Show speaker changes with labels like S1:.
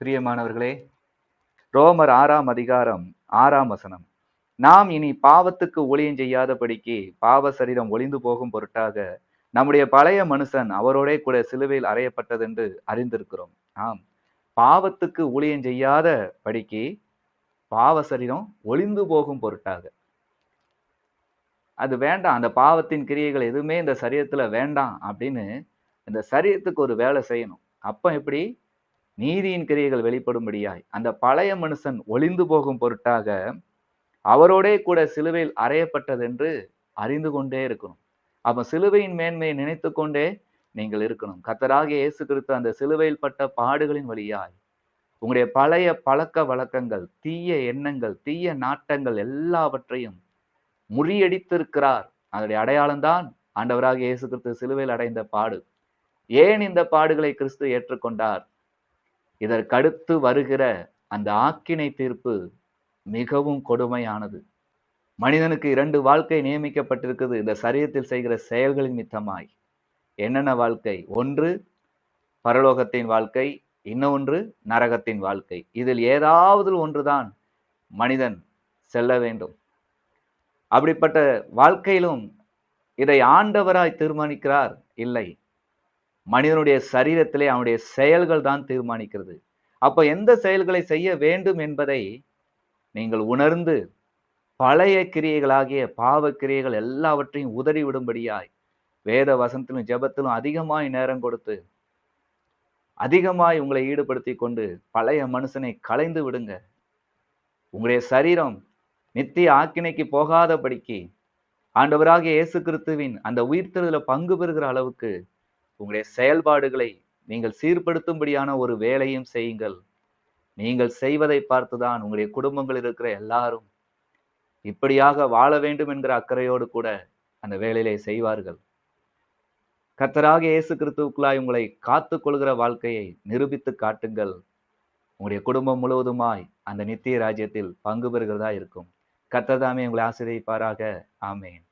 S1: பிரியமானவர்களே ரோமர் ஆறாம் அதிகாரம் ஆறாம் வசனம். நாம் இனி பாவத்துக்கு ஊழியம் செய்யாதபடிக்கு பாவ சரீரம் ஒளிந்து போகும் பொருட்டாக நம்முடைய பழைய மனுஷன் அவரோடே கூட சிலுவையில் அறையப்பட்டதென்று அறிந்திருக்கிறோம். ஆம் பாவத்துக்கு ஊழியம் செய்யாத படிக்கு பாவ சரீரம் ஒளிந்து போகும் பொருட்டாக அது வேண்டாம். அந்த பாவத்தின் கிரியைகள் எதுவுமே இந்த சரீரத்தில் வேண்டாம் அப்படின்னு இந்த சரீரத்துக்கு ஒரு வேலை செய்யணும். அப்போ எப்படி? நீதியின் கிரியைகள் வெளிப்படும்படியாய். அந்த பழைய மனுஷன் ஒளிந்து போகும் பொருட்டாக அவரோடே கூட சிலுவையில் அறையப்பட்டதென்று அறிந்து கொண்டே இருக்கணும். அப்போ சிலுவையின் மேன்மையை நினைத்து கொண்டே நீங்கள் இருக்கணும். கத்தராக இயேசு கிறிஸ்து அந்த சிலுவையில் பட்ட பாடுகளின் வழியாய் உங்களுடைய பழைய பழக்க வழக்கங்கள் தீய எண்ணங்கள் தீய நாட்டங்கள் எல்லாவற்றையும் முறியடித்திருக்கிறார். அதனுடைய அடையாளம்தான் ஆண்டவராக இயேசு கிறிஸ்து சிலுவையில் அடைந்த பாடு. ஏன் இந்த பாடுகளை கிறிஸ்து ஏற்றுக்கொண்டார்? இதற்கடுத்து வருகிற அந்த ஆக்கினை தீர்ப்பு மிகவும் கொடுமையானது. மனிதனுக்கு இரண்டு வாழ்க்கை நியமிக்கப்பட்டிருக்குது. இந்த சரீரத்தில் செய்கிற செயல்களின் மித்தமாய். என்னென்ன வாழ்க்கை? ஒன்று பரலோகத்தின் வாழ்க்கை. இன்னொன்று நரகத்தின் வாழ்க்கை. இதில் ஏதாவது ஒன்றுதான் மனிதன் செல்ல வேண்டும். அப்படிப்பட்ட வாழ்க்கையிலும் இதை ஆண்டவராய் தீர்மானிக்கிறார்? இல்லை. மனிதனுடைய சரீரத்திலே அவனுடைய செயல்கள் தான் தீர்மானிக்கிறது. அப்ப எந்த செயல்களை செய்ய வேண்டும் என்பதை நீங்கள் உணர்ந்து பழைய கிரியைகளாகிய பாவ கிரியைகள் எல்லாவற்றையும் உதறி விடும்படியாய் வேத வசனத்திலும் ஜெபத்திலும் அதிகமாய் நேரம் கொடுத்து அதிகமாய் உங்களை ஈடுபடுத்தி கொண்டு பழைய மனுஷனை களைந்து விடுங்க. உங்களுடைய சரீரம் நித்திய ஆக்கினைக்கு போகாதபடிக்கு ஆண்டவராகிய இயேசு கிறிஸ்துவின் அந்த உயிர்த்தெழுதல பங்கு பெறுகிற அளவுக்கு உங்களுடைய செயல்பாடுகளை நீங்கள் சீர்படுத்தும்படியான ஒரு வேலையும் செய்யுங்கள். நீங்கள் செய்வதை பார்த்துதான் உங்களுடைய குடும்பங்கள் இருக்கிற எல்லாரும் இப்படியாக வாழ வேண்டும் என்கிற அக்கறையோடு கூட அந்த வேலையிலே செய்வார்கள். கர்த்தராக இயேசு கிறிஸ்துவுக்குள்ளாய் உங்களை காத்து கொள்கிற வாழ்க்கையை நிரூபித்து காட்டுங்கள். உங்களுடைய குடும்பம் முழுவதுமாய் அந்த நித்திய ராஜ்யத்தில் பங்கு பெறுகிறதா இருக்கும். கத்ததாமே உங்களை ஆசிரியப்பாராக ஆமேன்.